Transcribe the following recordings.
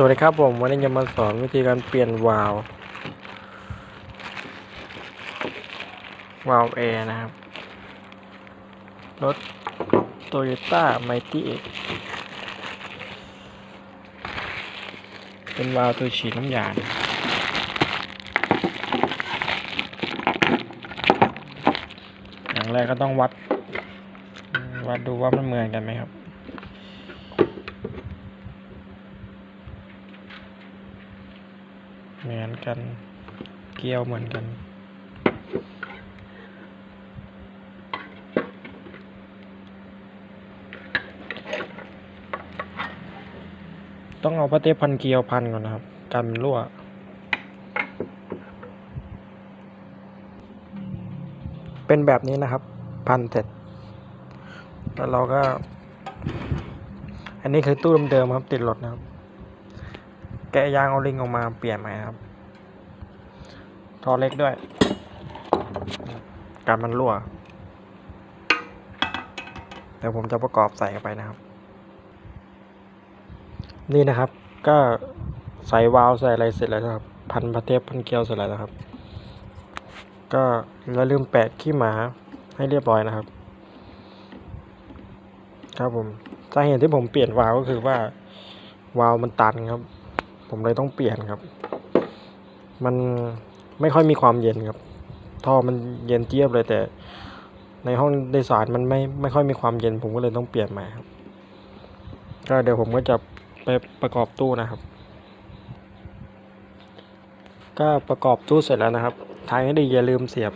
สวัสดีครับผมวันนี้จะมาสอนวิธีการเปลี่ยนวาล์ววาล์วแอร์นะครับ รถ Toyota Mighty X เป็นวาล์วตัวฉีดน้ำยาอย่างแรกก็ต้องวัด วัดดูว่ามันเหมือนกันไหมครับ เหมือนกัน เกลียวเหมือนกัน ต้องเอาพลาสเทปพันเกลียวพันก่อนนะครับ กันรั่วเป็นแบบนี้นะครับ พันเสร็จ แล้วเราก็ อันนี้คือตู้เดิมๆครับ ติดรถนะครับ แกะยางเอาลิงออกมาเปลี่ยนใหม่ครับท่อเล็กด้วย การมันรั่วเดี๋ยวผมจะประกอบใส่เข้าไปนะครับ นี่นะครับ ก็ใส่วาล์วใส่อะไรเสร็จแล้วครับ พันพระเทปพันเกลียวเสร็จแล้วครับ ก็อย่าลืมแปะขี้หมาให้เรียบร้อยนะครับ ครับผมสาเหตุที่ผมเปลี่ยนวาล์วก็คือว่าวาล์วมันตันครับ ผมเลยต้องเปลี่ยนครับ มันไม่ค่อยมีความเย็นครับ ท่อมันเย็นเจี๊ยบเลยแต่ ในห้องโดยสารมันไม่ไม่ค่อยมีความเย็น ผมก็เลยต้องเปลี่ยนใหม่ครับ ก็เดี๋ยวผมก็จะไปประกอบตู้นะครับ ก็ประกอบตู้เสร็จแล้วนะครับท้างนี้ดีอย่าลืมเสียบ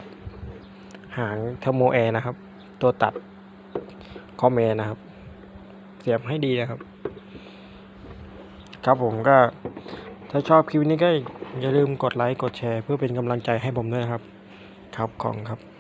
หางเทอร์โมแอร์นะครับ ตัวตัดคอมเมนะครับ เสียบให้ดีนะครับ ครับผมก็ ถ้าชอบคลิปนี้ก็อย่าลืมกดไลค์กดแชร์ เพื่อเป็นกำลังใจให้ผมด้วยนะครับ ครับของครับ